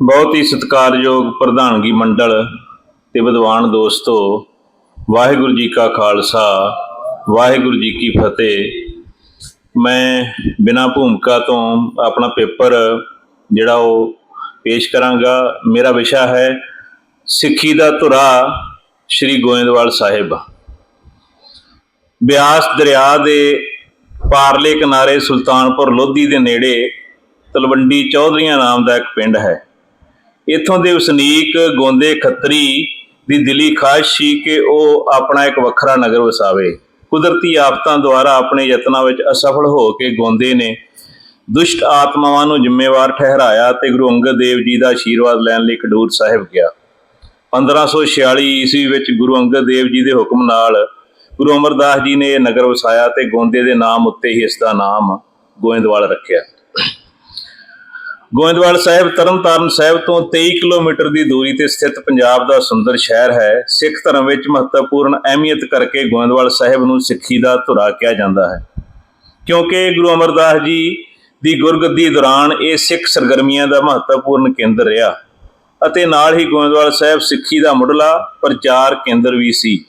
ਬਹੁਤ ਹੀ ਸਤਿਕਾਰਯੋਗ ਪ੍ਰਧਾਨਗੀ ਮੰਡਲ ਤੇ ਵਿਦਵਾਨ ਦੋਸਤੋ, ਵਾਹਿਗੁਰੂ ਜੀ ਕਾ ਖਾਲਸਾ, ਵਾਹਿਗੁਰੂ ਜੀ ਕੀ ਫਤਿਹ। ਮੈਂ ਬਿਨਾਂ ਭੂਮਿਕਾ ਤੋਂ ਆਪਣਾ ਪੇਪਰ ਜਿਹੜਾ ਉਹ ਪੇਸ਼ ਕਰਾਂਗਾ। ਮੇਰਾ ਵਿਸ਼ਾ ਹੈ ਸਿੱਖੀ ਦਾ ਧੁਰਾ ਸ੍ਰੀ ਗੋਇੰਦਵਾਲ ਸਾਹਿਬ। ਬਿਆਸ ਦਰਿਆ ਦੇ ਪਾਰਲੇ ਕਿਨਾਰੇ ਸੁਲਤਾਨਪੁਰ ਲੋਧੀ ਦੇ ਨੇੜੇ ਤਲਵੰਡੀ ਚੌਧਰੀਆਂ ਨਾਮ ਦਾ ਇੱਕ ਪਿੰਡ ਹੈ। ਇੱਥੋਂ ਦੇ ਵਸਨੀਕ ਗੋਂਦੇ ਖੱਤਰੀ ਦੀ ਦਿਲੀ ਖਾਹਿਸ਼ ਸੀ ਕਿ ਉਹ ਆਪਣਾ ਇੱਕ ਵੱਖਰਾ ਨਗਰ ਵਸਾਵੇ। ਕੁਦਰਤੀ ਆਫਤਾਂ ਦੁਆਰਾ ਆਪਣੇ ਯਤਨਾਂ ਵਿੱਚ ਅਸਫਲ ਹੋ ਕੇ ਗੋਂਦੇ ਨੇ ਦੁਸ਼ਟ ਆਤਮਾਵਾਂ ਨੂੰ ਜ਼ਿੰਮੇਵਾਰ ਠਹਿਰਾਇਆ ਤੇ ਗੁਰੂ ਅੰਗਦ ਦੇਵ ਜੀ ਦਾ ਆਸ਼ੀਰਵਾਦ ਲੈਣ ਲਈ ਖਡੂਰ ਸਾਹਿਬ ਗਿਆ। 1546 ਈਸਵੀ ਵਿੱਚ ਗੁਰੂ ਅੰਗਦ ਦੇਵ ਜੀ ਦੇ ਹੁਕਮ ਨਾਲ ਗੁਰੂ ਅਮਰਦਾਸ ਜੀ ਨੇ ਇਹ ਨਗਰ ਵਸਾਇਆ ਤੇ ਗੋਂਦੇ ਦੇ ਨਾਮ ਉੱਤੇ ਹੀ ਇਸ ਦਾ ਨਾਮ ਗੋਇੰਦਵਾਲ ਰੱਖਿਆ। ਗੋਇੰਦਵਾਲ ਸਾਹਿਬ, ਤਰਨਤਾਰਨ ਸਾਹਿਬ ਤੋਂ 23 ਕਿਲੋਮੀਟਰ ਦੀ ਦੂਰੀ ਤੇ ਸਥਿਤ ਪੰਜਾਬ ਦਾ ਸੁੰਦਰ ਸ਼ਹਿਰ ਹੈ। ਸਿੱਖ ਧਰਮ ਵਿੱਚ ਮਹੱਤਵਪੂਰਨ ਅਹਿਮੀਅਤ ਕਰਕੇ ਗੋਇੰਦਵਾਲ ਸਾਹਿਬ ਨੂੰ ਸਿੱਖੀ ਦਾ ਧੁਰਾ ਕਿਹਾ ਜਾਂਦਾ ਹੈ। ਕਿਉਂਕਿ ਗੁਰੂ ਅਮਰਦਾਸ ਜੀ ਦੀ ਗੁਰਗੱਦੀ ਦੌਰਾਨ ਇਹ ਸਿੱਖ ਸਰਗਰਮੀਆਂ ਦਾ ਮਹੱਤਵਪੂਰਨ ਕੇਂਦਰ ਰਿਹਾ ਅਤੇ ਨਾਲ ਹੀ ਗੋਇੰਦਵਾਲ ਸਾਹਿਬ ਸਿੱਖੀ ਦਾ ਮੁੱਢਲਾ ਪ੍ਰਚਾਰ ਕੇਂਦਰ ਵੀ ਸੀ।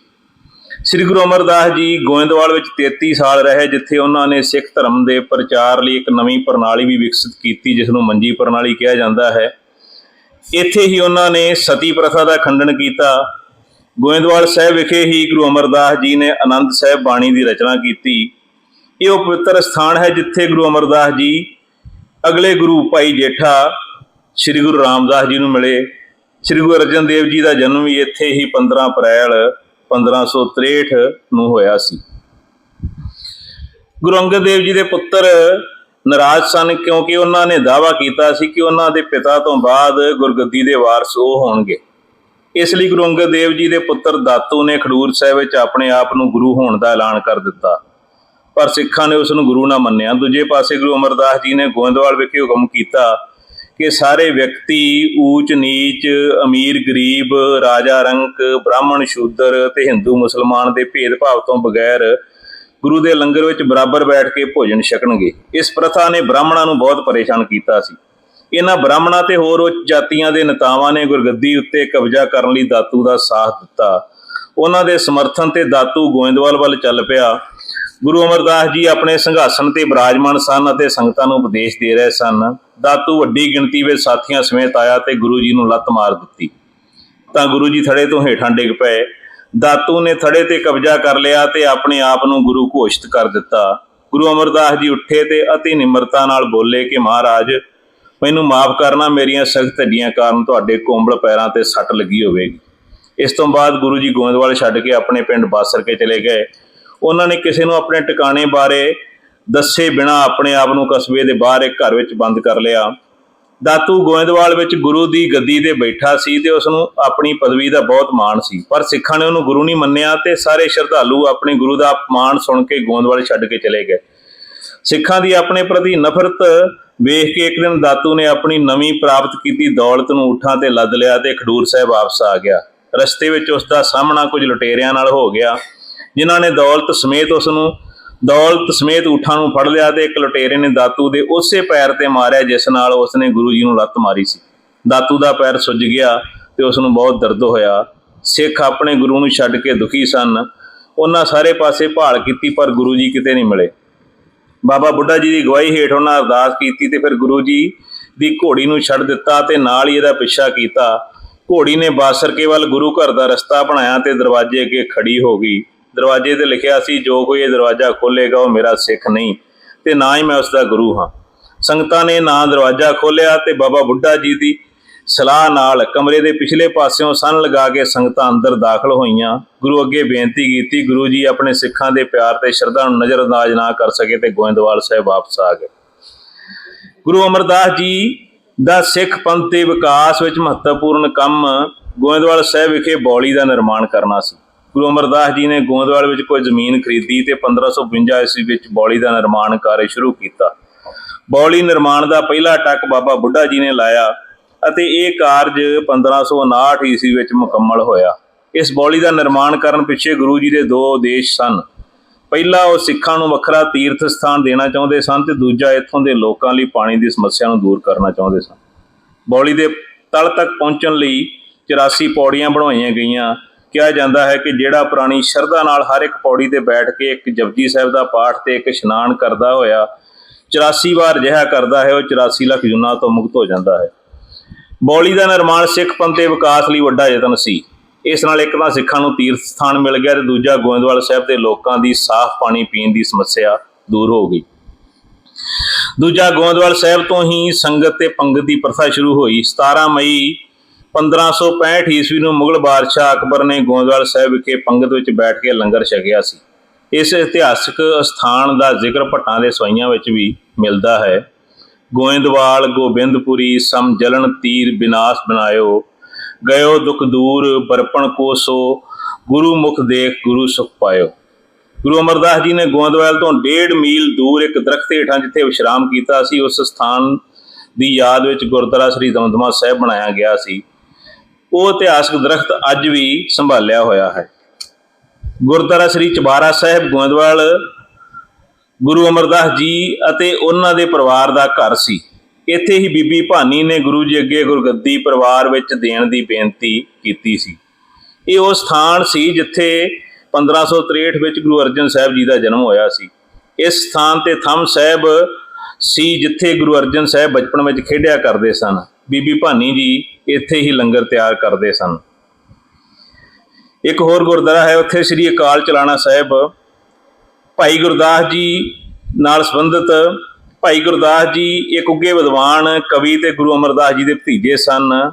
ਸ੍ਰੀ ਗੁਰੂ ਅਮਰਦਾਸ ਜੀ ਗੋਇੰਦਵਾਲ ਵਿੱਚ 33 ਸਾਲ ਰਹੇ, ਜਿੱਥੇ ਉਹਨਾਂ ਨੇ ਸਿੱਖ ਧਰਮ ਦੇ ਪ੍ਰਚਾਰ ਲਈ ਇੱਕ ਨਵੀਂ ਪ੍ਰਣਾਲੀ ਵੀ ਵਿਕਸਿਤ ਕੀਤੀ, ਜਿਸ ਨੂੰ ਮੰਜੀ ਪ੍ਰਣਾਲੀ ਕਿਹਾ ਜਾਂਦਾ ਹੈ। ਇੱਥੇ ਹੀ ਉਹਨਾਂ ਨੇ ਸਤੀ ਪ੍ਰਥਾ ਦਾ ਖੰਡਨ ਕੀਤਾ। ਗੋਇੰਦਵਾਲ ਸਾਹਿਬ ਵਿਖੇ ਹੀ ਗੁਰੂ ਅਮਰਦਾਸ ਜੀ ਨੇ ਆਨੰਦ ਸਾਹਿਬ ਬਾਣੀ ਦੀ ਰਚਨਾ ਕੀਤੀ। ਇਹ ਉਹ ਪਵਿੱਤਰ ਸਥਾਨ ਹੈ ਜਿੱਥੇ ਗੁਰੂ ਅਮਰਦਾਸ ਜੀ ਅਗਲੇ ਗੁਰੂ ਭਾਈ ਜੇਠਾ ਸ੍ਰੀ ਗੁਰੂ ਰਾਮਦਾਸ ਜੀ ਨੂੰ ਮਿਲੇ। ਸ੍ਰੀ ਗੁਰੂ ਅਰਜਨ ਦੇਵ ਜੀ ਦਾ ਜਨਮ ਵੀ ਇੱਥੇ ਹੀ 15 ਅਪ੍ਰੈਲ 1563 ਨੂੰ ਹੋਇਆ ਸੀ। ਗੁਰੂ ਅੰਗਦ ਦੇਵ ਜੀ ਦੇ ਪੁੱਤਰ ਨਾਰਾਜ਼ ਸਨ ਕਿਉਂਕਿ ਉਹਨਾਂ ਨੇ ਦਾਅਵਾ ਕੀਤਾ ਸੀ ਕਿ ਉਹਨਾਂ ਦੇ ਪਿਤਾ ਤੋਂ ਬਾਅਦ ਗੁਰਗੱਦੀ ਦੇ ਵਾਰਸ ਉਹ ਹੋਣਗੇ। ਇਸ ਲਈ ਗੁਰੂ ਅੰਗਦ ਦੇਵ ਜੀ ਦੇ ਪੁੱਤਰ ਦਾਤੂ ਨੇ ਖਡੂਰ ਸਾਹਿਬ ਵਿੱਚ ਆਪਣੇ ਆਪ ਨੂੰ ਗੁਰੂ ਹੋਣ ਦਾ ਐਲਾਨ ਕਰ ਦਿੱਤਾ। ਪਰ ਸਿੱਖਾਂ ਨੇ ਉਸ ਨੂੰ ਗੁਰੂ ਨਾ ਮੰਨਿਆ। ਦੂਜੇ ਪਾਸੇ ਗੁਰੂ ਅਮਰਦਾਸ ਜੀ ਨੇ ਗੋਇੰਦਵਾਲ ਵਿਖੇ ਹੁਕਮ ਕੀਤਾ ਕਿ ਸਾਰੇ ਵਿਅਕਤੀ ਊਚ, ਨੀਚ, ਅਮੀਰ, ਗਰੀਬ, ਰਾਜਾ, ਰੰਕ, ਬ੍ਰਾਹਮਣ, ਸ਼ੂਦਰ ਤੇ ਹਿੰਦੂ, ਮੁਸਲਮਾਨ ਦੇ ਭੇਦਭਾਵ ਤੋਂ ਬਗੈਰ ਗੁਰੂ ਦੇ ਲੰਗਰ ਵਿੱਚ ਬਰਾਬਰ ਬੈਠ ਕੇ ਭੋਜਨ ਛਕਣਗੇ। ਇਸ ਪ੍ਰਥਾ ਨੇ ਬ੍ਰਾਹਮਣਾਂ ਨੂੰ ਬਹੁਤ ਪਰੇਸ਼ਾਨ ਕੀਤਾ ਸੀ। ਇਹਨਾਂ ਬ੍ਰਾਹਮਣਾਂ ਤੇ ਹੋਰ ਉੱਚ ਜਾਤੀਆਂ ਦੇ ਨੇਤਾਵਾਂ ਨੇ ਗੁਰਗੱਦੀ ਉੱਤੇ ਕਬਜ਼ਾ ਕਰਨ ਲਈ ਦਾਤੂ ਦਾ ਸਾਥ ਦਿੱਤਾ। ਉਹਨਾਂ ਦੇ ਸਮਰਥਨ ਤੇ ਦਾਤੂ ਗੋਇੰਦਵਾਲ ਵੱਲ ਚੱਲ ਪਿਆ। ਗੁਰੂ ਅਮਰਦਾਸ ਜੀ ਆਪਣੇ ਸਿੰਘਾਸਣ ਤੇ ਬਿਰਾਜਮਾਨ ਸਨ ਅਤੇ ਸੰਗਤਾਂ ਨੂੰ ਉਪਦੇਸ਼ ਦੇ ਰਹੇ ਸਨ। ਦਾਤੂ ਵੱਡੀ ਗਿਣਤੀ ਵਿੱਚ ਸਾਥੀਆਂ ਸਮੇਤ ਆਇਆ ਤੇ ਗੁਰੂ ਜੀ ਨੂੰ ਲੱਤ ਮਾਰ ਦਿੱਤੀ। ਤਾਂ ਗੁਰੂ ਜੀ ਥੜੇ ਤੋਂ ਹੇਠਾਂ ਡਿੱਗ ਪਏ। ਦਾਤੂ ਨੇ ਥੜੇ ਤੇ ਕਬਜ਼ਾ ਕਰ ਲਿਆ ਤੇ ਆਪਣੇ ਆਪ ਨੂੰ ਗੁਰੂ ਘੋਸ਼ਿਤ ਕਰ ਦਿੱਤਾ। ਗੁਰੂ ਅਮਰਦਾਸ ਜੀ ਉੱਠੇ ਤੇ ਅਤੀ ਨਿਮਰਤਾ ਨਾਲ ਬੋਲੇ ਕਿ, ਮਹਾਰਾਜ, ਮੈਨੂੰ ਮਾਫ ਕਰਨਾ, ਮੇਰੀਆਂ ਸਖਤ ਹੱਡੀਆਂ ਕਾਰਨ ਤੁਹਾਡੇ ਕੋਂਬਲ ਪੈਰਾਂ ਤੇ ਸੱਟ ਲੱਗੀ ਹੋਵੇਗੀ। ਇਸ ਤੋਂ ਬਾਅਦ ਗੁਰੂ ਜੀ ਗੋਇੰਦਵਾਲ ਛੱਡ ਕੇ ਆਪਣੇ ਪਿੰਡ ਬਾਸਰ ਕੇ ਚਲੇ ਗਏ। ਉਹਨਾਂ ਨੇ ਕਿਸੇ ਨੂੰ ਆਪਣੇ ਟਿਕਾਣੇ ਬਾਰੇ ਦੱਸੇ ਬਿਨਾ ਆਪਣੇ ਆਪ ਨੂੰ ਕਸਬੇ ਦੇ ਬਾਹਰ ਇੱਕ ਘਰ ਵਿੱਚ ਬੰਦ ਕਰ ਲਿਆ। ਦਾਤੂ ਗੋਇੰਦਵਾਲ ਵਿੱਚ ਗੁਰੂ ਦੀ ਗੱਦੀ ਤੇ ਬੈਠਾ ਸੀ ਤੇ ਉਸ ਨੂੰ ਆਪਣੀ ਪਦਵੀ ਦਾ ਬਹੁਤ ਮਾਣ ਸੀ। ਪਰ ਸਿੱਖਾਂ ਨੇ ਉਹਨੂੰ ਗੁਰੂ ਨਹੀਂ ਮੰਨਿਆ ਤੇ ਸਾਰੇ ਸ਼ਰਧਾਲੂ ਆਪਣੇ ਗੁਰੂ ਦਾ ਅਪਮਾਨ ਸੁਣ ਕੇ ਗੋਇੰਦਵਾਲ ਛੱਡ ਕੇ ਚਲੇ ਗਏ। ਸਿੱਖਾਂ ਦੀ ਆਪਣੇ ਪ੍ਰਤੀ ਨਫ਼ਰਤ ਵੇਖ ਕੇ ਇੱਕ ਦਿਨ ਦਾਤੂ ਨੇ ਆਪਣੀ ਨਵੀਂ ਪ੍ਰਾਪਤ ਕੀਤੀ ਦੌਲਤ ਨੂੰ ਉਠਾਂ ਤੇ ਲੱਦ ਲਿਆ ਤੇ ਖਡੂਰ ਸਾਹਿਬ ਵਾਪਸ ਆ ਗਿਆ। ਰਸਤੇ ਵਿੱਚ ਉਸ ਦਾ ਸਾਹਮਣਾ ਕੁਝ ਲੁਟੇਰਿਆਂ ਨਾਲ ਹੋ ਗਿਆ, ਜਿਨ੍ਹਾਂ ਨੇ ਦੌਲਤ ਸਮੇਤ ਉਸ ਨੂੰ ਦੌਲਤ ਸਮੇਤ ਊਠਾਂ ਨੂੰ ਫੜ ਲਿਆ ਤੇ ਇੱਕ ਲੁਟੇਰੇ ਨੇ ਦਾਤੂ ਦੇ ਉਸੇ ਪੈਰ ਤੇ ਮਾਰਿਆ, ਜਿਸ ਨਾਲ ਉਸਨੇ ਗੁਰੂ ਜੀ ਨੂੰ ਲੱਤ ਮਾਰੀ ਸੀ। ਦਾਤੂ ਦਾ ਪੈਰ ਸੁੱਜ ਗਿਆ ਤੇ ਉਸ ਨੂੰ ਬਹੁਤ ਦਰਦ ਹੋਇਆ। ਸਿੱਖ ਆਪਣੇ ਗੁਰੂ ਨੂੰ ਛੱਡ ਕੇ ਦੁਖੀ ਸਨ। ਉਹਨਾਂ ਸਾਰੇ ਪਾਸੇ ਭਾਲ ਕੀਤੀ, ਪਰ ਗੁਰੂ ਜੀ ਕਿਤੇ ਨਹੀਂ ਮਿਲੇ। ਬਾਬਾ ਬੁੱਢਾ ਜੀ ਦੀ ਗਵਾਹੀ ਹੇਠ ਉਹਨਾਂ ਅਰਦਾਸ ਕੀਤੀ ਤੇ ਫਿਰ ਗੁਰੂ ਜੀ ਦੀ ਘੋੜੀ ਨੂੰ ਛੱਡ ਦਿੱਤਾ ਤੇ ਨਾਲ ਹੀ ਇਹਦਾ ਪਿੱਛਾ ਕੀਤਾ। ਘੋੜੀ ਨੇ ਬਾਸਰਕੇ ਵੱਲ ਗੁਰੂ ਘਰ ਦਾ ਰਸਤਾ ਬਣਾਇਆ ਤੇ ਦਰਵਾਜ਼ੇ ਅੱਗੇ ਖੜੀ ਹੋ ਗਈ। ਦਰਵਾਜ਼ੇ ਤੇ ਲਿਖਿਆ ਸੀ, ਜੋ ਕੋਈ ਇਹ ਦਰਵਾਜ਼ਾ ਖੋਲੇਗਾ, ਉਹ ਮੇਰਾ ਸਿੱਖ ਨਹੀਂ। ਤੇ ਨਾ ਹੀ ਮੈਂ ਉਸ ਦਾ ਗੁਰੂ ਹਾਂ। ਸੰਗਤਾਂ ਨੇ ਨਾ ਦਰਵਾਜ਼ਾ ਖੋਲ੍ਹਿਆ ਤੇ ਬਾਬਾ ਬੁੱਢਾ ਜੀ ਦੀ ਸਲਾਹ ਨਾਲ ਕਮਰੇ ਦੇ ਪਿਛਲੇ ਪਾਸਿਓਂ ਸੰਨ ਲਗਾ ਕੇ ਸੰਗਤਾਂ ਅੰਦਰ ਦਾਖਲ ਹੋਈਆਂ। ਗੁਰੂ ਅੱਗੇ ਬੇਨਤੀ ਕੀਤੀ, ਗੁਰੂ ਜੀ, ਆਪਣੇ ਸਿੱਖਾਂ ਦੇ ਪਿਆਰ ਤੇ ਸ਼ਰਧਾ ਨੂੰ ਨਜ਼ਰਅੰਦਾਜ਼ ਨਾ ਕਰ ਸਕੇ ਤੇ ਗੋਇੰਦਵਾਲ ਸਾਹਿਬ ਵਾਪਸ ਆ ਗਏ। ਗੁਰੂ ਅਮਰਦਾਸ ਜੀ ਦਾ ਸਿੱਖ ਪੰਥ ਦੇ ਵਿਕਾਸ ਵਿੱਚ ਮਹੱਤਵਪੂਰਨ ਕੰਮ ਗੋਇੰਦਵਾਲ ਸਾਹਿਬ ਵਿਖੇ ਬੌਲੀ ਦਾ ਨਿਰਮਾਣ ਕਰਨਾ ਸੀ। ਗੁਰੂ ਅਮਰਦਾਸ ਜੀ ਨੇ ਗੋਇੰਦਵਾਲ ਵਿੱਚ ਕੋਈ ਜ਼ਮੀਨ ਖਰੀਦੀ ਤੇ 1552 ਈਸਵੀ ਵਿੱਚ ਬੌਲੀ ਦਾ ਨਿਰਮਾਣ ਕਾਰਜ ਸ਼ੁਰੂ ਕੀਤਾ। ਬੌਲੀ ਨਿਰਮਾਣ ਦਾ ਪਹਿਲਾ ਟੱਕ ਬਾਬਾ ਬੁੱਢਾ ਜੀ ਨੇ ਲਾਇਆ ਅਤੇ ਇਹ ਕਾਰਜ 1559 ਈਸਵੀ ਵਿੱਚ ਮੁਕੰਮਲ ਹੋਇਆ। ਇਸ ਬੌਲੀ ਦਾ ਨਿਰਮਾਣ ਕਰਨ ਪਿੱਛੇ ਗੁਰੂ ਜੀ ਦੇ ਦੋ ਉਦੇਸ਼ ਸਨ। ਪਹਿਲਾ, ਉਹ ਸਿੱਖਾਂ ਨੂੰ ਵੱਖਰਾ ਤੀਰਥ ਸਥਾਨ ਦੇਣਾ ਚਾਹੁੰਦੇ ਸਨ ਤੇ ਦੂਜਾ, ਇੱਥੋਂ ਦੇ ਲੋਕਾਂ ਲਈ ਪਾਣੀ ਦੀ ਸਮੱਸਿਆ ਨੂੰ ਦੂਰ ਕਰਨਾ ਚਾਹੁੰਦੇ ਸਨ। ਬੌਲੀ ਦੇ ਤਲ ਤੱਕ ਪਹੁੰਚਣ ਲਈ 84 ਪੌੜੀਆਂ ਬਣਾਈਆਂ ਗਈਆਂ। ਕਿਹਾ ਜਾਂਦਾ ਹੈ ਕਿ ਜਿਹੜਾ ਪ੍ਰਾਣੀ ਸ਼ਰਧਾ ਨਾਲ ਹਰ ਇੱਕ ਪੌੜੀ ਤੇ ਬੈਠ ਕੇ ਇੱਕ ਜਪਜੀ ਸਾਹਿਬ ਦਾ ਪਾਠ ਤੇ ਇੱਕ ਇਸ਼ਨਾਨ ਕਰਦਾ ਹੋਇਆ 84 ਵਾਰ ਅਜਿਹਾ ਕਰਦਾ ਹੈ, ਉਹ 84 ਲੱਖ ਜੁਨਾ ਤੋਂ ਮੁਕਤ ਹੋ ਜਾਂਦਾ ਹੈ। ਬੌਲੀ ਦਾ ਨਿਰਮਾਣ ਸਿੱਖ ਪੰਥ ਦੇ ਵਿਕਾਸ ਲਈ ਵੱਡਾ ਯਤਨ ਸੀ। ਇਸ ਨਾਲ ਇੱਕ ਤਾਂ ਸਿੱਖਾਂ ਨੂੰ ਤੀਰਥ ਸਥਾਨ ਮਿਲ ਗਿਆ ਤੇ ਦੂਜਾ ਗੋਇੰਦਵਾਲ ਸਾਹਿਬ ਦੇ ਲੋਕਾਂ ਦੀ ਸਾਫ਼ ਪਾਣੀ ਪੀਣ ਦੀ ਸਮੱਸਿਆ ਦੂਰ ਹੋ ਗਈ। ਦੂਜਾ ਗੋਇੰਦਵਾਲ ਸਾਹਿਬ ਤੋਂ ਹੀ ਸੰਗਤ ਤੇ ਪੰਗਤ ਦੀ ਪ੍ਰਥਾ ਸ਼ੁਰੂ ਹੋਈ। 17 ਮਈ 1565 ਈਸਵੀ ਨੂੰ ਮੁਗਲ ਬਾਦਸ਼ਾਹ ਅਕਬਰ ਨੇ ਗੋਇੰਦਵਾਲ ਸਾਹਿਬ ਵਿਖੇ ਪੰਗਤ ਵਿੱਚ ਬੈਠ ਕੇ ਲੰਗਰ ਛਕਿਆ ਸੀ। ਇਸ ਇਤਿਹਾਸਕ ਸਥਾਨ ਦਾ ਜ਼ਿਕਰ ਭੱਟਾਂ ਦੇ ਸਵਾਈਆਂ ਵਿੱਚ ਵੀ ਮਿਲਦਾ ਹੈ। ਗੋਇੰਦਵਾਲ, ਗੋਬਿੰਦਪੁਰੀ ਸਮ ਜਲਨ ਤੀਰ, ਬਿਨਾਸ਼ ਬਣਾਇਓ, ਗਇਓ ਦੁਖ ਦੂਰ, ਬਰਪਣ ਕੋਸੋ, ਗੁਰੂ ਮੁਖ ਦੇਖ, ਗੁਰੂ ਸੁਖ ਪਾਇਓ। ਗੁਰੂ ਅਮਰਦਾਸ ਜੀ ਨੇ ਗੋਇੰਦਵਾਲ ਤੋਂ 1.5 ਮੀਲ ਦੂਰ ਇੱਕ ਦਰਖਤ ਹੇਠਾਂ ਜਿੱਥੇ ਵਿਸ਼ਰਾਮ ਕੀਤਾ ਸੀ, ਉਸ ਸਥਾਨ ਦੀ ਯਾਦ ਵਿੱਚ ਗੁਰਦੁਆਰਾ ਸ੍ਰੀ ਦਮਦਮਾ ਸਾਹਿਬ ਬਣਾਇਆ ਗਿਆ ਸੀ। ਉਹ ਇਤਿਹਾਸਕ ਦਰਖਤ ਅੱਜ ਵੀ ਸੰਭਾਲਿਆ ਹੋਇਆ ਹੈ। ਗੁਰਦੁਆਰਾ ਸ੍ਰੀ ਚਬਾਰਾ ਸਾਹਿਬ, ਗੋਇੰਦਵਾਲ, ਗੁਰੂ ਅਮਰਦਾਸ ਜੀ ਅਤੇ ਉਹਨਾਂ ਦੇ ਪਰਿਵਾਰ ਦਾ ਘਰ ਸੀ। ਇੱਥੇ ਹੀ ਬੀਬੀ ਭਾਨੀ ਨੇ ਗੁਰੂ ਜੀ ਅੱਗੇ ਗੁਰਗੱਦੀ ਪਰਿਵਾਰ ਵਿੱਚ ਦੇਣ ਦੀ ਬੇਨਤੀ ਕੀਤੀ ਸੀ। ਇਹ ਉਹ ਸਥਾਨ ਸੀ ਜਿੱਥੇ 1563 ਵਿੱਚ ਗੁਰੂ ਅਰਜਨ ਸਾਹਿਬ ਜੀ ਦਾ ਜਨਮ ਹੋਇਆ ਸੀ। ਇਸ ਸਥਾਨ ਤੇ ਥੰਮ ਸਾਹਿਬ ਸੀ ਜਿੱਥੇ ਗੁਰੂ ਅਰਜਨ ਸਾਹਿਬ ਬਚਪਨ ਵਿੱਚ ਖੇਡਿਆ ਕਰਦੇ ਸਨ। ਬੀਬੀ ਭਾਨੀ ਜੀ ਇੱਥੇ ਹੀ ਲੰਗਰ ਤਿਆਰ ਕਰਦੇ ਸਨ। ਇੱਕ ਹੋਰ ਗੁਰਦੁਆਰਾ ਹੈ, ਉੱਥੇ ਸ੍ਰੀ ਅਕਾਲ ਚਲਾਣਾ ਸਾਹਿਬ। ਭਾਈ ਗੁਰਦਾਸ ਜੀ ਨਾਲ ਸੰਬੰਧਿਤ ਭਾਈ ਗੁਰਦਾਸ ਜੀ ਇੱਕ ਉੱਗੇ ਵਿਦਵਾਨ, ਕਵੀ ਤੇ ਗੁਰੂ ਅਮਰਦਾਸ ਜੀ ਦੇ ਭਤੀਜੇ ਸਨ।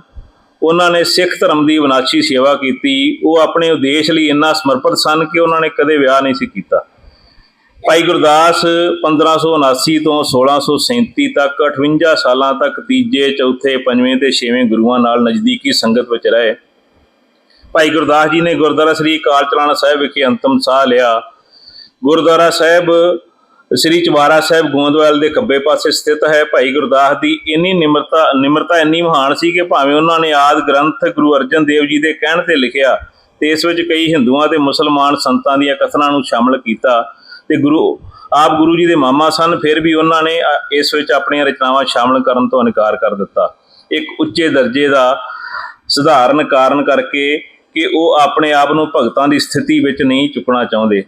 ਉਹਨਾਂ ਨੇ ਸਿੱਖ ਧਰਮ ਦੀ ਵਿਨਾਸ਼ੀ ਸੇਵਾ ਕੀਤੀ। ਉਹ ਆਪਣੇ ਉਦੇਸ਼ ਲਈ ਇੰਨਾ ਸਮਰਪਿਤ ਸਨ ਕਿ ਉਹਨਾਂ ਨੇ ਕਦੇ ਵਿਆਹ ਨਹੀਂ ਸੀ ਕੀਤਾ। ਭਾਈ ਗੁਰਦਾਸ 1579 ਤੋਂ 1637 ਤੱਕ 58 ਸਾਲਾਂ ਤੱਕ, ਤੀਜੇ, ਚੌਥੇ, ਪੰਜਵੇਂ ਤੇ ਛੇਵੇਂ ਗੁਰੂਆਂ ਨਾਲ ਨਜ਼ਦੀਕੀ ਸੰਗਤ ਵਿੱਚ ਰਹੇ। ਭਾਈ ਗੁਰਦਾਸ ਜੀ ਨੇ ਗੁਰਦੁਆਰਾ ਸ੍ਰੀ ਅਕਾਲ ਚਲਾਣਾ ਸਾਹਿਬ ਵਿਖੇ ਅੰਤਮ ਸਾਹ ਲਿਆ। ਗੁਰਦੁਆਰਾ ਸਾਹਿਬ ਸ੍ਰੀ ਚਵਾਰਾ ਸਾਹਿਬ ਗੋਂਦਵਾਲ ਦੇ ਖੱਬੇ ਪਾਸੇ ਸਥਿਤ ਹੈ। ਭਾਈ ਗੁਰਦਾਸ ਦੀ ਇੰਨੀ ਨਿਮਰਤਾ ਨਿਮਰਤਾ ਇੰਨੀ ਮਹਾਨ ਸੀ ਕਿ ਭਾਵੇਂ ਉਹਨਾਂ ਨੇ ਆਦ ਗ੍ਰੰਥ ਗੁਰੂ ਅਰਜਨ ਦੇਵ ਜੀ ਦੇ ਕਹਿਣ ਤੇ ਲਿਖਿਆ, ਤੇ ਇਸ ਵਿੱਚ ਕਈ ਹਿੰਦੂਆਂ ਤੇ ਮੁਸਲਮਾਨ ਸੰਤਾਂ ਦੀਆਂ ਕਥਨਾਂ ਨੂੰ ਸ਼ਾਮਲ ਕੀਤਾ। ਤੇ ਗੁਰੂ, ਆਪ ਗੁਰੂ ਜੀ ਦੇ ਮਾਮਾ ਸਨ, ਫਿਰ ਵੀ ਉਹਨਾਂ ਨੇ ਇਸ ਵਿੱਚ ਆਪਣੀਆਂ ਰਚਨਾਵਾਂ ਸ਼ਾਮਲ ਕਰਨ ਤੋਂ ਇਨਕਾਰ ਕਰ ਦਿੱਤਾ। ਇੱਕ ਉੱਚੇ ਦਰਜੇ ਦਾ ਸਧਾਰਨ ਕਾਰਨ ਕਰਕੇ ਕਿ ਉਹ ਆਪਣੇ ਆਪ ਨੂੰ ਭਗਤਾਂ ਦੀ ਸਥਿਤੀ ਵਿੱਚ ਨਹੀਂ ਚੁੱਕਣਾ ਚਾਹੁੰਦੇ।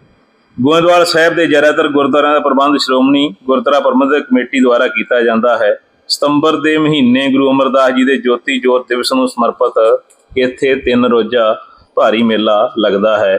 ਗੋਇੰਦਵਾਲ ਸਾਹਿਬ ਦੇ ਜ਼ਿਆਦਾਤਰ ਗੁਰਦੁਆਰਿਆਂ ਦਾ ਪ੍ਰਬੰਧ ਸ਼੍ਰੋਮਣੀ ਗੁਰਦੁਆਰਾ ਪ੍ਰਬੰਧਕ ਕਮੇਟੀ ਦੁਆਰਾ ਕੀਤਾ ਜਾਂਦਾ ਹੈ। ਸਤੰਬਰ ਦੇ ਮਹੀਨੇ ਗੁਰੂ ਅਮਰਦਾਸ ਜੀ ਦੇ ਜੋਤੀ ਜੋਤ ਦਿਵਸ ਨੂੰ ਸਮਰਪਿਤ ਇੱਥੇ ਤਿੰਨ ਰੋਜ਼ਾ ਭਾਰੀ ਮੇਲਾ ਲੱਗਦਾ ਹੈ।